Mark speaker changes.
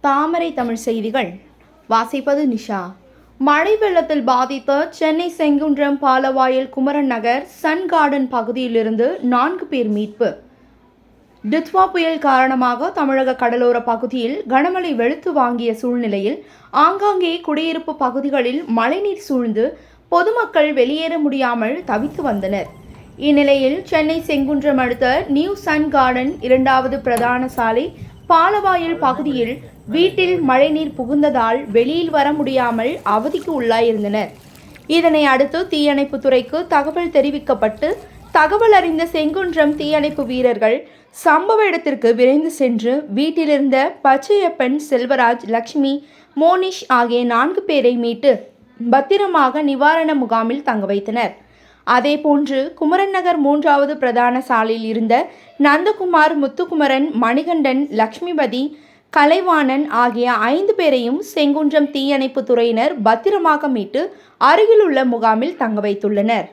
Speaker 1: தாமரை தமிழ் செய்திகள். வாசிப்பது நிஷா. மழை வெள்ளத்தில் பாதித்த சென்னை செங்குன்றம் பாலவாயல் குமரன் நகர் சன் கார்டன் பகுதியிலிருந்து நான்கு பேர் மீட்பு. டித்வா புயல் காரணமாக தமிழக கடலோர பகுதியில் கனமழை வெளுத்து வாங்கிய சூழ்நிலையில் ஆங்காங்கே குடியிருப்பு பகுதிகளில் மழைநீர் சூழ்ந்து பொதுமக்கள் வெளியேற முடியாமல் தவித்து வந்தனர். இந்நிலையில் சென்னை செங்குன்றம் அடுத்த நியூ சன் கார்டன் இரண்டாவது பிரதான சாலை பாலவாயல் பகுதியில் வீட்டில் மழைநீர் புகுந்ததால் வெளியில் வர முடியாமல் அவதிக்கு உள்ளாயிருந்தனர். இதனை அடுத்து தீயணைப்புத்துறைக்கு தகவல் தெரிவிக்கப்பட்டு தகவல் அறிந்த செங்குன்றம் தீயணைப்பு வீரர்கள் சம்பவ இடத்திற்கு விரைந்து சென்று வீட்டிலிருந்த பச்சையப்பன் செல்வராஜ் லக்ஷ்மி மோனிஷ் ஆகிய நான்கு பேரை மீட்டு பத்திரமாக நிவாரண முகாமில் தங்க வைத்தனர். அதேபோன்று குமரன் நகர் மூன்றாவது பிரதான சாலையில் இருந்த நந்தகுமார் முத்துக்குமரன் மணிகண்டன் லக்ஷ்மிபதி கலைவாணன் ஆகிய ஐந்து பேரையும் செங்குன்றம் தீயணைப்பு துறையினர் பத்திரமாக மீட்டு அருகிலுள்ள முகாமில் தங்க வைத்துள்ளனர்.